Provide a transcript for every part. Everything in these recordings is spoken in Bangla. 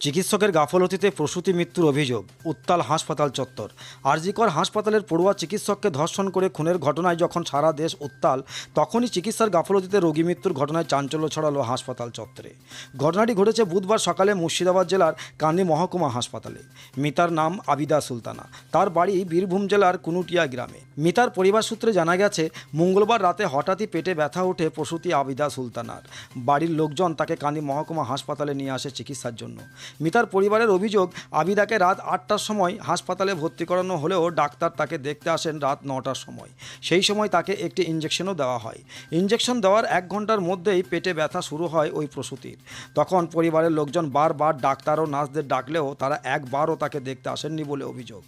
চিকিৎসকের গাফলতিতে প্রসূতি মৃত্যুর অভিযোগ, উত্তাল হাসপাতাল চত্বর। আরজিকর হাসপাতালের পড়ুয়া চিকিৎসককে ধর্ষণ করে খুনের ঘটনায় যখন সারা দেশ উত্তাল, তখনই চিকিৎসার গাফলতিতে রোগী মৃত্যুর ঘটনায় চাঞ্চল্য ছড়ালো হাসপাতাল চত্বরে। ঘটনাটি ঘটেছে বুধবার সকালে মুর্শিদাবাদ জেলার কান্দি মহকুমা হাসপাতালে। মিতার নাম আবিদা সুলতানা। তার বাড়ি বীরভূম জেলার কুনুটিয়া গ্রামে। মিতার পরিবার সূত্রে জানা গেছে, মঙ্গলবার রাতে হঠাৎই পেটে ব্যথা ওঠে প্রসূতি আবিদা সুলতানার। বাড়ির লোকজন তাকে কান্দি মহকুমা হাসপাতালে নিয়ে আসে চিকিৎসার জন্য। মিতার পরিবারের অভিযোগ, আবিদাকে রাত আটটার সময় হাসপাতালে ভর্তি করানো হলেও ডাক্তার তাকে দেখতে আসেন রাত নটার সময়। সেই সময় তাকে একটি ইঞ্জেকশনও দেওয়া হয়। ইঞ্জেকশন দেওয়ার এক ঘণ্টার মধ্যেই পেটে ব্যথা শুরু হয় ওই প্রসূতির। তখন পরিবারের লোকজন বারবার ডাক্তার ও নার্সদের ডাকলেও তারা একবারও তাকে দেখতে আসেননি বলে অভিযোগ।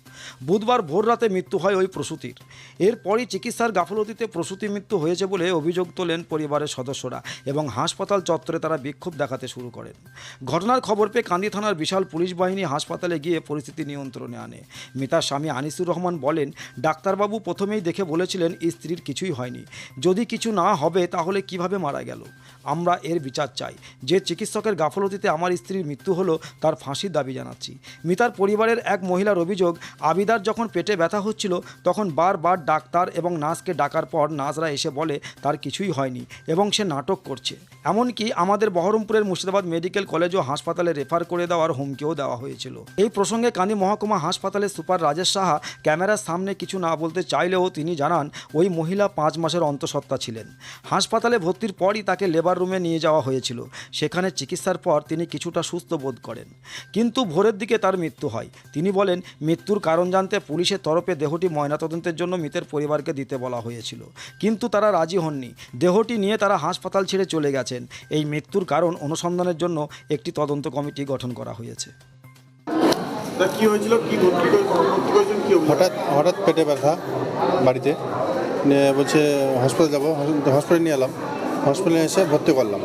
বুধবার ভোর রাতে মৃত্যু হয় ওই প্রসূতির। এরপরই চিকিৎসার গাফলতিতে প্রসূতি মৃত্যু হয়েছে বলে অভিযোগ তোলেন পরিবারের সদস্যরা এবং হাসপাতাল চত্বরে তারা বিক্ষোভ দেখাতে শুরু করেন। ঘটনার খবর পেয়ে কান্দি থানার বিশাল পুলিশ বাহিনী হাসপাতালে গিয়ে পরিস্থিতি নিয়ন্ত্রণে আনে। মিতার স্বামী আনিসুর রহমান বলেন, ডাক্তারবাবু প্রথমেই দেখে বলেছিলেন স্ত্রীর কিছুই হয়নি। যদি কিছু না হবে, তাহলে কীভাবে মারা গেল? আমরা এর বিচার চাই। যে চিকিৎসকের গাফলতিতে আমার স্ত্রীর মৃত্যু হলো, তার ফাঁসির দাবি জানাচ্ছি। মিতার পরিবারের এক মহিলার অভিযোগ, আবিদার যখন পেটে ব্যথা হচ্ছিল, তখন বারবার ডাক্তার এবং নার্সকে ডাকার পর নার্সরা এসে বলে, তার কিছুই হয়নি এবং সে নাটক করছে। এমনকি আমাদের বহরমপুরের মুর্শিদাবাদ মেডিকেল কলেজ ও হাসপাতালে রেফার করে দেওয়ার হুমকিও দেওয়া হয়েছিল। এই প্রসঙ্গে কানি মহকুমা হাসপাতালের সুপার রাজেশ সাহা ক্যামেরার সামনে কিছু না বলতে চাইলেও তিনি জানান, ওই মহিলা পাঁচ মাসের অন্তঃসত্ত্বা ছিলেন। হাসপাতালে ভর্তির পরই তাকে লেবার রুমে নিয়ে যাওয়া হয়েছিল। সেখানে চিকিৎসার পর তিনি কিছুটা সুস্থ বোধ করেন। কিন্তু ভোরের দিকে তার মৃত্যু হয়। তিনি বলেন, মৃত্যুর কারণ জানতে পুলিশের তরফে দেহটি ময়নাতদন্তের জন্য মৃতের পরিবারকে দিতে বলা হয়েছিল। কিন্তু তারা রাজি হননি। দেহটি নিয়ে তারা হাসপাতাল ছেড়ে চলে গেছেন। এই মৃত্যুর কারণ অনুসন্ধানের জন্য একটি তদন্ত কমিটি গঠন করা হয়েছে? হঠাৎ হঠাৎ পেটে ব্যথা বাড়িতে। নিয়ে বলছে হসপিটাল যাব। হসপিটালে নিয়ে এলাম। হসপিটালে এসে ভর্তি করলাম।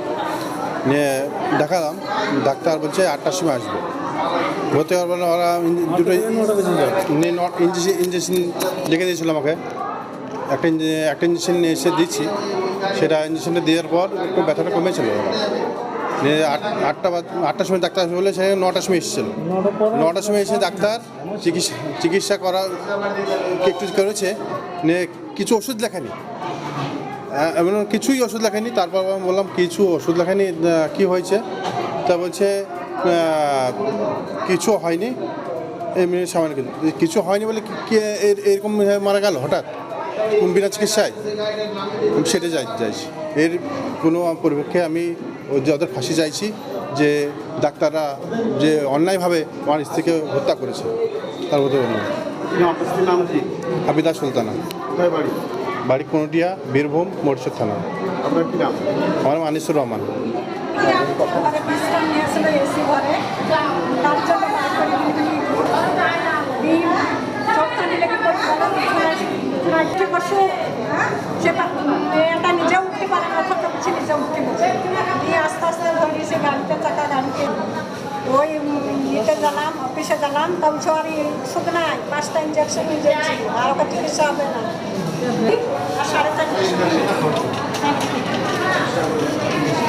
নিয়ে দেখালাম। ডাক্তার বলছে আটটার সময় আসবে। ভর্তি হওয়ার পরে ওরা দুটো ইঞ্জেকশন ইঞ্জেকশন লিখে দিয়েছিল আমাকে। একটা ইঞ্জে- একটা ইঞ্জেকশন নিয়ে এসে দিচ্ছি। সেটা ইঞ্জেকশনটা দেওয়ার পর একটু ব্যথাটা কমেছিল। আট- আটটা আটটার সময় ডাক্তার আসবে বলে সে নটার সময় এসেছিল। নটার সময় এসে ডাক্তার চিকিৎসা চিকিৎসা করা একটু করেছে। কিছু ওষুধ লেখানি এমন কিছুই ওষুধ লেখানি তারপর আমি বললাম কিছু ওষুধ লেখানি কি হয়েছে? তা বলছে কিছু হয়নি। এমনি সামান্য কিছু। কিছু হয়নি বলে কি- কি এর- এরকম মারা গেল হঠাৎ? বিনা চিকিৎসায়? সেটা চাই চাইছি এর কোনো পরিপক্ষে আমি যে ওদের ফাঁসি চাইছি যে ডাক্তাররা যে অন্যায়ভাবে আমার স্ত্রীকে হত্যা করেছে তার মধ্যে আবিদা সুলতানা। বাড়ি? বাড়ি কোনটিয়া বীরভূম মরিশদ থানা। আপনার কি নাম? আমার নাম আনিসুর রহমান। বসে সে পা- মেয়েটা নিজে উঠতে পারে না কিছু নিজে উঠতে বসে দিয়ে আস্তে আস্তে ধরি সে গাড়িতে চাকা গাড়িতে ওই ইয়েতে গেলাম অফিসে গেলাম তা বলছে আর ওষুধ নাই পাঁচটা ইঞ্জেকশন ইঞ্জেকশন আর ওকে চিকিৎসা হবে না। আর সাড়ে চার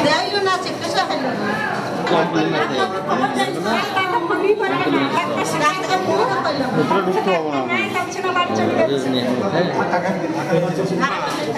দেয়ও না চিকিৎসা হলো না। চাকরি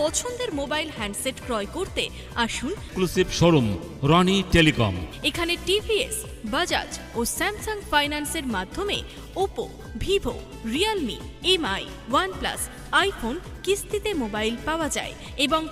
পছন্দের মোবাইল হ্যান্ডসেট ক্রয় করতে আসুন। এক্সক্লুসিভ শোরুম রনি টেলিকম এখানে টিভিএস বাজাজ ও স্যামসাং ফাইন্যান্সের মাধ্যমে Oppo Vivo Realme Mi OnePlus iPhone কিস্তিতে মোবাইল পাওয়া যায় এবং